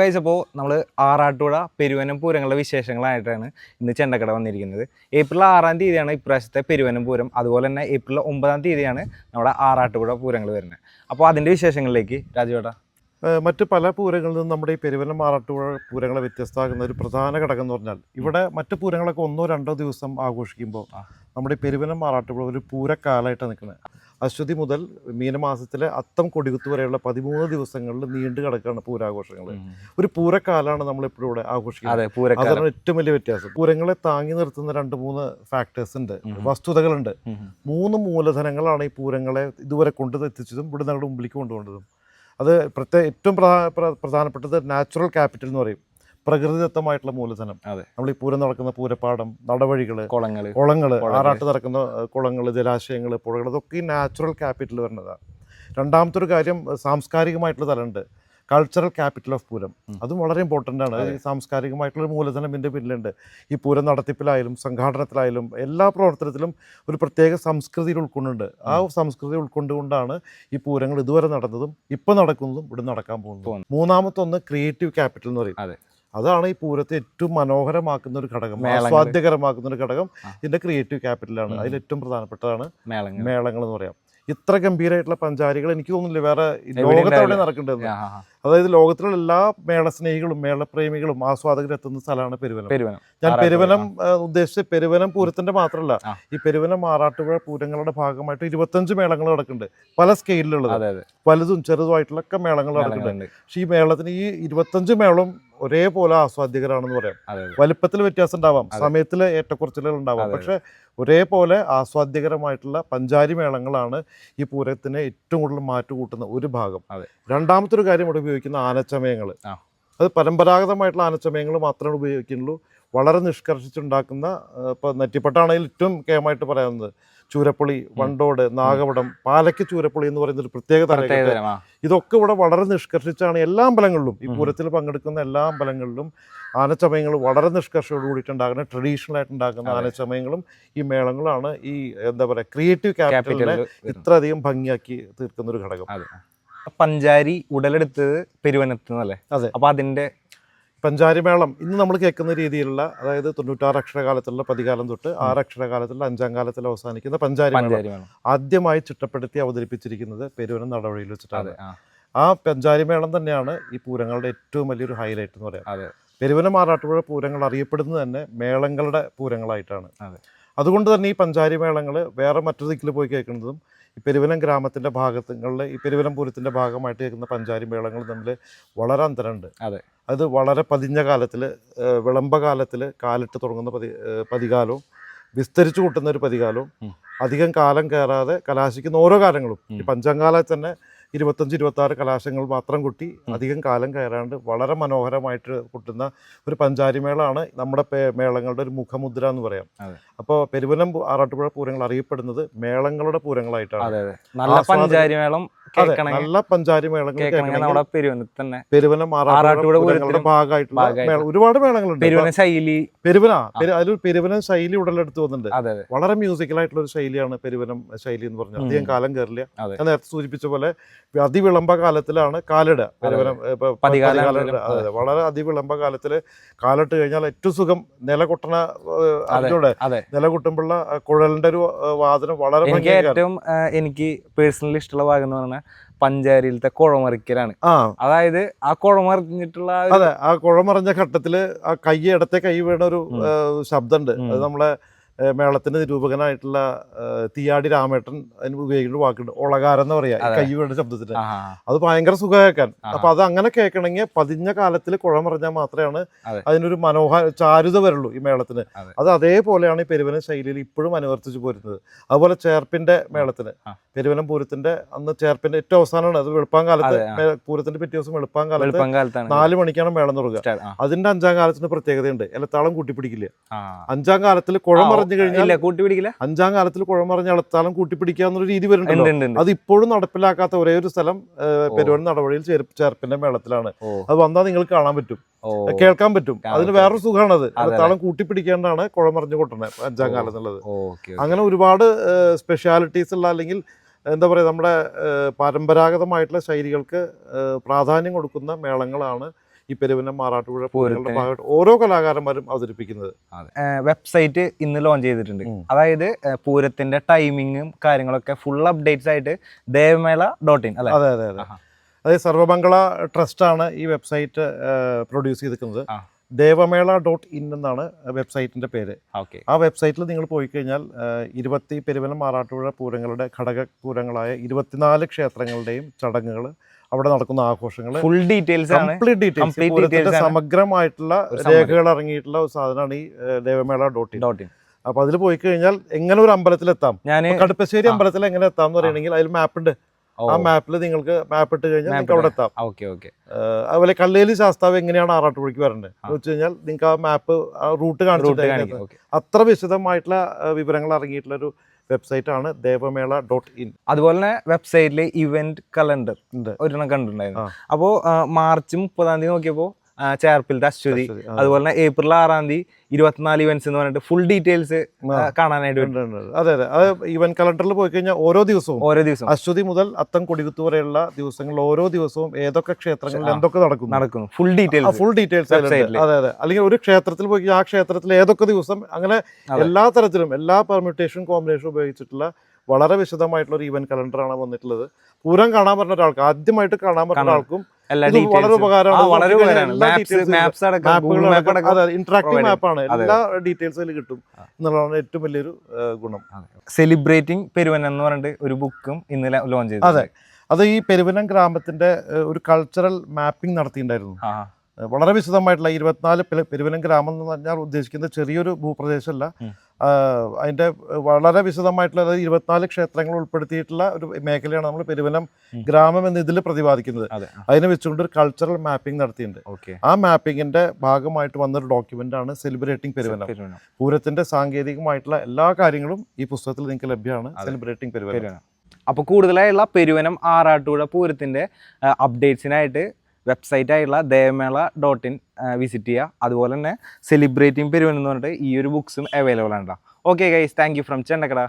കഴിച്ചപ്പോൾ നമ്മൾ ആറാട്ടുപുഴ പെരുവനം പൂരങ്ങളുടെ വിശേഷങ്ങളായിട്ടാണ് ഇന്ന് ചെണ്ടക്കട വന്നിരിക്കുന്നത്. ഏപ്രിൽ ആറാം തീയതിയാണ് ഇപ്രാവശ്യത്തെ പെരുവനം പൂരം. അതുപോലെ തന്നെ ഏപ്രിൽ ഒമ്പതാം തീയതിയാണ് നമ്മുടെ ആറാട്ടുപുഴ പൂരങ്ങൾ വരുന്നത്. അപ്പോൾ അതിന്റെ വിശേഷങ്ങളിലേക്ക് രാജുവേട്ടാ മറ്റ് പല പൂരങ്ങളിൽ നിന്നും നമ്മുടെ ഈ പെരുവനം ആറാട്ടുപുഴ പൂരങ്ങളെ വ്യത്യസ്തമാകുന്ന ഒരു പ്രധാന ഘടകം എന്ന് പറഞ്ഞാൽ ഇവിടെ മറ്റ് പൂരങ്ങളൊക്കെ ഒന്നോ രണ്ടോ ദിവസം ആഘോഷിക്കുമ്പോൾ നമ്മുടെ ഈ പെരുവനം ആറാട്ടുപുഴ ഒരു പൂരക്കാലമായിട്ടാണ് നിൽക്കുന്നത്. അശ്വതി മുതൽ മീനമാസത്തിലെ അത്തം കൊടികുത്ത് വരെയുള്ള പതിമൂന്ന് ദിവസങ്ങളിൽ നീണ്ടു കിടക്കുകയാണ് പൂരാഘോഷങ്ങൾ. ഒരു പൂരക്കാലാണ് നമ്മൾ എപ്പോഴും ഇവിടെ ആഘോഷിക്കുന്നത്. അതെ അതാണ് ഏറ്റവും വലിയ വ്യത്യാസം. പൂരങ്ങളെ താങ്ങി നിർത്തുന്ന രണ്ട് മൂന്ന് ഫാക്ടേഴ്സ് ഉണ്ട്. വസ്തുതകളുണ്ട്. മൂന്ന് മൂലധനങ്ങളാണ് ഈ പൂരങ്ങളെ ഇതുവരെ കൊണ്ടു എത്തിച്ചതും ഇവിടെ നിങ്ങളുടെ മുമ്പിലേക്ക് കൊണ്ടുപോകുന്നതും. അത് പ്രത്യേക ഏറ്റവും പ്രധാ- പ്രധാനപ്പെട്ടത് നാച്ചുറൽ ക്യാപിറ്റൽ എന്ന് പറയും. പ്രകൃതിദത്തമായിട്ടുള്ള മൂലധനം. നമ്മൾ ഈ പൂരം നടക്കുന്ന പൂരപ്പാടം നടവഴികൾ കുളങ്ങൾ കുളങ്ങൾ കുളങ്ങൾ. ആറാട്ട് നടക്കുന്ന കുളങ്ങൾ ജലാശയങ്ങൾ പുഴകൾ ഇതൊക്കെ ഈ നാച്ചുറൽ ക്യാപിറ്റൽ വരുന്നതാണ്. രണ്ടാമത്തെ ഒരു കാര്യം സാംസ്കാരികമായിട്ടുള്ള തലമുണ്ട്. Cultural capital of Pooram. അതും വളരെ ഇമ്പോർട്ടന്റ് ആണ്. ഈ സാംസ്കാരികമായിട്ടുള്ള മൂലധനം ഇതിന്റെ പിന്നിലുണ്ട്. ഈ പൂരം നടത്തിപ്പിലായാലും സംഘാടനത്തിലായാലും എല്ലാ പ്രവർത്തനത്തിലും ഒരു പ്രത്യേക സംസ്കൃതിയിൽ ഉൾക്കൊണ്ടുണ്ട്. ആ സംസ്കൃതി ഉൾക്കൊണ്ടുകൊണ്ടാണ് ഈ പൂരങ്ങൾ ഇതുവരെ നടന്നതും ഇപ്പം നടക്കുന്നതും ഇവിടെ നടക്കാൻ പോകുന്നതും. മൂന്നാമത്തൊന്ന് ക്രിയേറ്റീവ് ക്യാപിറ്റൽ എന്ന് പറയും. അതാണ് ഈ പൂരത്തെ ഏറ്റവും മനോഹരമാക്കുന്ന ഒരു ഘടകം ആസ്വാദ്യകരമാക്കുന്ന ഒരു ഘടകം. ഇതിന്റെ ക്രിയേറ്റീവ് ക്യാപിറ്റലാണ് അതിൽ ഏറ്റവും പ്രധാനപ്പെട്ടതാണ് മേളങ്ങൾ എന്ന് പറയാം ഇത്ര ഗംഭീരമായിട്ടുള്ള പഞ്ചാരികൾ എനിക്ക് തോന്നുന്നില്ല വേറെ ലോകത്തെവിടെ. നടക്കേണ്ടത്. അതായത് ലോകത്തിലുള്ള എല്ലാ മേളസ്നേഹികളും മേളപ്രേമികളും ആസ്വാദകരും എത്തുന്ന സ്ഥലമാണ് പെരുവനം. പെരുവനം. ഞാൻ പെരുവനം ഉദ്ദേശിച്ച് പെരുവനം പൂരത്തിന്റെ മാത്രമല്ല ഈ പെരുവനം ആറാട്ടുപുഴ പൂരങ്ങളുടെ ഭാഗമായിട്ട് ഇരുപത്തഞ്ച് മേളങ്ങൾ നടക്കുന്നുണ്ട്. പല സ്കെയിലുള്ളത് വലുതും ചെറുതുമായിട്ടുള്ള ഒക്കെ മേളങ്ങൾ നടക്കുന്നുണ്ട്. പക്ഷെ ഈ മേളത്തിന് ഈ ഇരുപത്തഞ്ച് മേളം ഒരേപോലെ ആസ്വാദ്യകരാണെന്ന് പറയാം. വലിപ്പത്തിൽ വ്യത്യാസം ഉണ്ടാവാം. സമയത്തിൽ ഏറ്റക്കുറച്ചിലുകൾ ഉണ്ടാവാം. പക്ഷെ ഒരേപോലെ ആസ്വാദ്യകരമായിട്ടുള്ള പഞ്ചാരി മേളങ്ങളാണ് ഈ പൂരത്തിന് ഏറ്റവും കൂടുതൽ മാറ്റുകൂട്ടുന്ന ഒരു ഭാഗം. രണ്ടാമത്തെ ഒരു കാര്യം ഇവിടെ ഉപയോഗിക്കുന്ന ആനച്ചമയങ്ങൾ. അത് പരമ്പരാഗതമായിട്ടുള്ള ആനച്ചമയങ്ങൾ മാത്രമേ ഉപയോഗിക്കുന്നുള്ളൂ. വളരെ നിഷ്കർഷിച്ചുണ്ടാക്കുന്ന ഇപ്പോൾ നെറ്റിപ്പട്ടാണെങ്കിൽ ഏറ്റവും കേമായിട്ട് പറയാവുന്നത്. ചൂരപ്പുളി വണ്ടോട് നാഗവടം പാലയ്ക്ക് ചൂരപ്പുളി എന്ന് പറയുന്ന ഒരു പ്രത്യേക തരം ഇതൊക്കെ ഇവിടെ വളരെ നിഷ്കർഷിച്ചാണ് എല്ലാ അമ്പലങ്ങളിലും ഈ പൂരത്തിൽ പങ്കെടുക്കുന്ന എല്ലാ അമ്പലങ്ങളിലും ആനച്ചമയങ്ങൾ വളരെ നിഷ്കർഷയോട് കൂടിയിട്ടുണ്ടാകുന്ന ട്രഡീഷണൽ ആയിട്ട് ഉണ്ടാക്കുന്ന. ആനച്ചമയങ്ങളും ഈ മേളങ്ങളാണ് ഈ എന്താ പറയുക ക്രിയേറ്റീവ് ക്യാപിറ്റലിനെ ഇത്രയധികം ഭംഗിയാക്കി തീർക്കുന്ന ഒരു ഘടകം പഞ്ചാരി ഉടലെടുത്തത് പെരുവനത്ത് നിന്നല്ലേ? അതെ. അപ്പൊ അതിന്റെ പഞ്ചാരി മേളം ഇന്ന് നമ്മൾ കേൾക്കുന്ന രീതിയിലുള്ള അതായത് തൊണ്ണൂറ്റാറ് അക്ഷരകാലത്തുള്ള പതികാലം തൊട്ട് ആറ് അക്ഷരകാലത്തുള്ള അഞ്ചാം കാലത്തിൽ അവസാനിക്കുന്ന പഞ്ചാരി മേളം ആദ്യമായി ചിട്ടപ്പെടുത്തി അവതരിപ്പിച്ചിരിക്കുന്നത് പെരുവനം നടവഴിയിൽ വെച്ചിട്ടാണ്. ആ. പഞ്ചാരി മേളം തന്നെയാണ് ഈ പൂരങ്ങളുടെ ഏറ്റവും വലിയൊരു ഹൈലൈറ്റ് എന്ന് പറയാം. പെരുവനം ആറാട്ടുപുഴ പൂരങ്ങൾ അറിയപ്പെടുന്നത് തന്നെ മേളങ്ങളുടെ പൂരങ്ങളായിട്ടാണ്. അതെ. അതുകൊണ്ട് തന്നെ ഈ പഞ്ചാരി മേളങ്ങൾ വേറെ മറ്റൊരു ദിക്കിൽ പോയി കേൾക്കുന്നതും പെരുവനം ഗ്രാമത്തിന്റെ ഭാഗത്തുള്ള ഈ പെരുവനം പൂരത്തിന്റെ ഭാഗമായിട്ട് കേൾക്കുന്ന പഞ്ചാരി മേളങ്ങൾ തമ്മിൽ വളരെ അന്തരമുണ്ട് അതെ. അത് വളരെ പതിഞ്ഞ കാലത്തിൽ വിളംബ കാലത്തിൽ കാലിട്ട് തുടങ്ങുന്ന പതി പതികാലവും വിസ്തരിച്ചു കൂട്ടുന്ന ഒരു പതികാലവും അധികം കാലം കയറാതെ കലാശിക്കുന്ന ഓരോ കാലങ്ങളും ഈ ഉം. തന്നെ ഇരുപത്തഞ്ച് ഇരുപത്തി ആറ് കലാശങ്ങൾ മാത്രം കുട്ടി അധികം കാലം കയറാണ്ട് വളരെ മനോഹരമായിട്ട് കുട്ടുന്ന ഒരു പഞ്ചാരി മേളാണ് നമ്മുടെ മേളങ്ങളുടെ ഒരു മുഖമുദ്ര എന്ന് പറയാം. അപ്പോൾ പെരുവനം ആറാട്ടുപുഴ പൂരങ്ങൾ അറിയപ്പെടുന്നത് മേളങ്ങളുടെ പൂരങ്ങളായിട്ടാണ്. നല്ല പഞ്ചാരി മേളം നല്ല പഞ്ചാരി മേളങ്ങൾ പെരുവനത്ത് തന്നെ പെരുവനം ഭാഗമായിട്ടുള്ള ഒരുപാട് മേളങ്ങളുണ്ട്. പെരുവന ശൈലി. പെരുവന പെരു- അതിൽ പെരുവനം ശൈലി ഉടലെടുത്ത് വന്നിട്ടുണ്ട്. വളരെ മ്യൂസിക്കൽ ആയിട്ടുള്ള ഒരു ശൈലിയാണ് പെരുവനം ശൈലി എന്ന് പറഞ്ഞാൽ. അധികം കാലം കയറില്ല. ഞാൻ നേരത്തെ സൂചിപ്പിച്ച പോലെ അതിവിളംബ കാലത്തിലാണ് കാലിട. പെരുവനം. വളരെ അതിവിളംബ കാലത്തിൽ കാലിട്ട് കഴിഞ്ഞാൽ ഏറ്റവും സുഖം നില കൊട്ടണ അതെ. അതിലൂടെ അതെ. നില കൊട്ടുമ്പോഴുള്ള കുഴലിന്റെ ഒരു വാദനം വളരെ എനിക്ക് ഏറ്റവും എനിക്ക് പേഴ്സണലി ഇഷ്ടമുള്ള ഭാഗം എന്ന് പറഞ്ഞാൽ പഞ്ചാരിയിലത്തെ കുഴമറിക്കലാണ്. അതായത് ആ കുഴമറിഞ്ഞിട്ടുള്ള അതെ ആ കുഴമറിഞ്ഞ ഘട്ടത്തിൽ ആ കൈ ഇടത്തെ കൈ വീണ ഒരു. ശബ്ദമുണ്ട് അത് നമ്മളെ മേളത്തിന്റെ നിരൂപകനായിട്ടുള്ള തീയാടി രാമേട്ടൻ അതിന് ഉപയോഗിക്കുന്ന വാക്കുണ്ട്. ഒളകാരം എന്ന് പറയാ കൈ വീണ ശബ്ദത്തിന് അത് ഭയങ്കര സുഖ കേൾക്കാൻ. അപ്പൊ അത് അങ്ങനെ കേൾക്കണമെങ്കിൽ പതിഞ്ഞ കാലത്തിൽ കുഴമറിഞ്ഞാൽ മാത്രമാണ് അതെ. അതിനൊരു മനോഹര ചാരുത വരുള്ളൂ ഈ മേളത്തിന്. അത്. അതേപോലെയാണ് ഈ പെരുവനം ശൈലിയിൽ ഇപ്പോഴും അനുവർത്തിച്ചു പോരുന്നത്. അതുപോലെ ചേർപ്പിന്റെ മേളത്തിന്. ആ. പെരുവനം പൂരത്തിന്റെ അന്ന് ചേർപ്പിന്റെ ഏറ്റവും അവസാനമാണ്. അത് വെളുപ്പാൻ കാലത്ത് പൂരത്തിന്റെ പിറ്റേ ദിവസം വെളുപ്പാൻ കാലത്ത് നാല് മണിക്കാണ് മേളം തുടങ്ങുക. അതിന്റെ അഞ്ചാം കാലത്തിന് പ്രത്യേകതയുണ്ട്. ഇലത്താളം കൂട്ടിപ്പിടിക്കില്ല? അഞ്ചാം കാലത്തിൽ കുഴം പറഞ്ഞു കഴിഞ്ഞാൽ കൂട്ടിപ്പിടിക്കില്ല. കൂട്ടി അഞ്ചാം കാലത്തിൽ കുഴം എലത്താളം കൂട്ടിപ്പിടിക്കുക എന്നൊരു രീതി ഉണ്ട് അത് ഇപ്പോഴും നടപ്പിലാക്കാത്ത ഒരേ ഒരു സ്ഥലം പെരുവൻ നടവഴിയിൽ ചേർ- ചേർപ്പിന്റെ മേളത്തിലാണ്. അത് വന്നാൽ നിങ്ങൾക്ക് കാണാൻ പറ്റും. കേൾക്കാൻ പറ്റും. അതിന്. വേറൊരു സുഖമാണത് അത് ഇലത്താളം കൂട്ടിപ്പിടിക്കേണ്ടാണ് കുഴമറിഞ്ഞു കൊട്ടണേ അഞ്ചാം കാലത്തുള്ളത്. കാലം എന്നുള്ളത് അങ്ങനെ ഒരുപാട് സ്പെഷ്യാലിറ്റീസ് ഉള്ള അല്ലെങ്കിൽ എന്താ പറയുക നമ്മുടെ പരമ്പരാഗതമായിട്ടുള്ള ശൈലികൾക്ക് പ്രാധാന്യം കൊടുക്കുന്ന മേളങ്ങളാണ് ഈ പെരുവനം മാറാട്ടുപുഴ പൂരങ്ങളുടെ ഭാഗമായിട്ട് ഓരോ കലാകാരന്മാരും അവതരിപ്പിക്കുന്നത്. വെബ്സൈറ്റ് ഇന്ന് ലോഞ്ച് ചെയ്തിട്ടുണ്ട്. അതായത് പൂരത്തിന്റെ ടൈമിങ്ങും കാര്യങ്ങളൊക്കെ ഫുൾ അപ്ഡേറ്റ്സ് ആയിട്ട് ദേവമേള ഡോട്ട് ഇൻ അതെ അതെ അതെ. അതായത് സർവമംഗള ട്രസ്റ്റാണ് ഈ വെബ്സൈറ്റ് പ്രൊഡ്യൂസ് ചെയ്തിരിക്കുന്നത്. ദേവമേള ഡോട്ട് ഇൻ എന്നാണ് വെബ്സൈറ്റിന്റെ പേര്. ഓക്കെ. ആ വെബ്സൈറ്റിൽ നിങ്ങൾ പോയി കഴിഞ്ഞാൽ ഇരുപത്തി പെരുവനം മാറാട്ടുപുഴ പൂരങ്ങളുടെ ഘടക പൂരങ്ങളായ ഇരുപത്തിനാല് ക്ഷേത്രങ്ങളുടെയും ചടങ്ങുകൾ അവിടെ നടക്കുന്ന ആഘോഷങ്ങൾ. ഫുൾ ഡീറ്റെയിൽസ് കംപ്ലീറ്റ് ഡീറ്റെയിൽസ് പൂരത്തിന്റെ. സമഗ്രമായിട്ടുള്ള രേഖകൾ ഇറങ്ങിയിട്ടുള്ള ഒരു സാധനമാണ് ഈ Devamela dot in. Dot in. അപ്പൊ അതിൽ പോയി കഴിഞ്ഞാൽ എങ്ങനെ ഒരു അമ്പലത്തിൽ എത്താം ഞാൻ കടുപ്പശ്ശേരി അമ്പലത്തിൽ എങ്ങനെ എത്താം എന്ന് പറയുകയാണെങ്കിൽ അതിൽ മാപ്പ് ഉണ്ട്. ആ മാപ്പിൽ നിങ്ങൾക്ക് മാപ്പ് ഇട്ട് കഴിഞ്ഞാൽ നിങ്ങൾക്ക് അവിടെ എത്താം. Okay okay. അതുപോലെ കല്ലേലി ശാസ്താവ് എങ്ങനെയാണ് ആറാട്ടുപുഴയ്ക്ക് വരേണ്ടത്? എന്ന് വെച്ച് കഴിഞ്ഞാൽ നിങ്ങൾക്ക് ആ മാപ്പ് ആ റൂട്ട് കാണിച്ചിട്ട് അത്ര വിശദമായിട്ടുള്ള വിവരങ്ങൾ അറിഞ്ഞിട്ടുള്ള ഒരു വെബ്സൈറ്റ് ആണ് ദേവമേള ഡോട്ട് ഇൻ അതുപോലെ തന്നെ വെബ്സൈറ്റിലെ ഇവന്റ് കലണ്ടർ ഉണ്ട്. ഒരെണ്ണം കണ്ടിട്ടുണ്ടായിരുന്നു. അപ്പോ അപ്പോൾ മാർച്ച് മുപ്പതാം തീയതി നോക്കിയപ്പോൾ ചേർപ്പിലത്തെ അശ്വതി. അതുപോലെ തന്നെ ഏപ്രിൽ ആറാം തീയതി ഇരുപത്തിനാല് ഇവന്റ്സ് എന്ന് പറഞ്ഞിട്ട് ഫുൾ ഡീറ്റെയിൽസ്. കാണാനായിട്ട്. അതെ അതെ. അത് ഈവൻ കലണ്ടറിൽ പോയി കഴിഞ്ഞാൽ ഓരോ ദിവസവും ഓരോ ദിവസം അശ്വതി മുതൽ അത്തം കൊടികുത്തു വരെയുള്ള ദിവസങ്ങളിൽ ഓരോ ദിവസവും ഏതൊക്കെ ക്ഷേത്രങ്ങളിൽ എന്തൊക്കെ നടക്കും നടക്കുന്നു. ഫുൾ ഡീറ്റെയിൽസ് ഫുൾ ഡീറ്റെയിൽസ് അതെ അതെ. അല്ലെങ്കിൽ ഒരു ക്ഷേത്രത്തിൽ പോയി ആ ക്ഷേത്രത്തിൽ ഏതൊക്കെ ദിവസം അങ്ങനെ എല്ലാ തരത്തിലും എല്ലാ പെർമ്യൂട്ടേഷൻ കോമ്പിനേഷൻ ഉപയോഗിച്ചിട്ടുള്ള വളരെ വിശദമായിട്ടുള്ള ഒരു ഈവൻ കലണ്ടറാണ് വന്നിട്ടുള്ളത്. പൂരം കാണാൻ പറഞ്ഞ ഒരാൾക്ക് ആദ്യമായിട്ട് കാണാൻ പറഞ്ഞ. ഒരാൾക്കും വളരെ ഉപകാരമാണ്. ഇന്ററാക്റ്റീവ് മാപ്പാണ് എല്ലാ ഡീറ്റെയിൽസ് അതിൽ കിട്ടും. എന്നുള്ളതാണ് ഏറ്റവും വലിയൊരു ഗുണം. സെലിബ്രേറ്റിംഗ് പെരുവൻ എന്ന് പറഞ്ഞിട്ട് ഒരു ബുക്കും ഇന്ന് ലോഞ്ച് ചെയ്തു അതെ. അത് ഈ പെരുവനം ഗ്രാമത്തിന്റെ ഒരു കൾച്ചറൽ മാപ്പിംഗ് നടത്തിയിട്ടുണ്ടായിരുന്നു. വളരെ വിശദമായിട്ടുള്ള ഇരുപത്തിനാല് പെരു- പെരുവനം ഗ്രാമം എന്ന് പറഞ്ഞാൽ ഉദ്ദേശിക്കുന്നത് ചെറിയൊരു ഭൂപ്രദേശമല്ല. ആഹ് വളരെ വിശദമായിട്ടുള്ള അതായത് ഇരുപത്തിനാല് ക്ഷേത്രങ്ങൾ ഉൾപ്പെടുത്തിയിട്ടുള്ള ഒരു മേഖലയാണ് നമ്മൾ പെരുവനം ഉം. ഗ്രാമം എന്ന് ഇതിൽ പ്രതിപാദിക്കുന്നത്. അതിനെ വെച്ചുകൊണ്ട് ഒരു കൾച്ചറൽ മാപ്പിംഗ് നടത്തിയിട്ടുണ്ട്. ഓക്കെ. ആ മാപ്പിങ്ങിന്റെ ഭാഗമായിട്ട് വന്നൊരു ഡോക്യുമെന്റ് ആണ് സെലിബ്രേറ്റിംഗ് പെരുവനം. പൂരത്തിന്റെ സാങ്കേതികമായിട്ടുള്ള എല്ലാ കാര്യങ്ങളും ഈ പുസ്തകത്തിൽ നിങ്ങൾക്ക് ലഭ്യമാണ് സെലിബ്രേറ്റിംഗ് പെരുവനം. അപ്പോൾ കൂടുതലായുള്ള പെരുവനം ആറാട്ടുപുഴ പൂരത്തിന്റെ അപ്ഡേറ്റ്സിനായിട്ട് വെബ്സൈറ്റ് ആയിട്ടുള്ള ദേവമേള ഡോട്ട് ഇൻ വിസിറ്റ് ചെയ്യുക. അതുപോലെ തന്നെ സെലിബ്രേറ്റിംഗ് പെരുവൻ എന്ന് പറഞ്ഞിട്ട് ഈ ഒരു ബുക്സും അവൈലബിൾ ആണ് okay guys thank you from ചെന്നക്കട.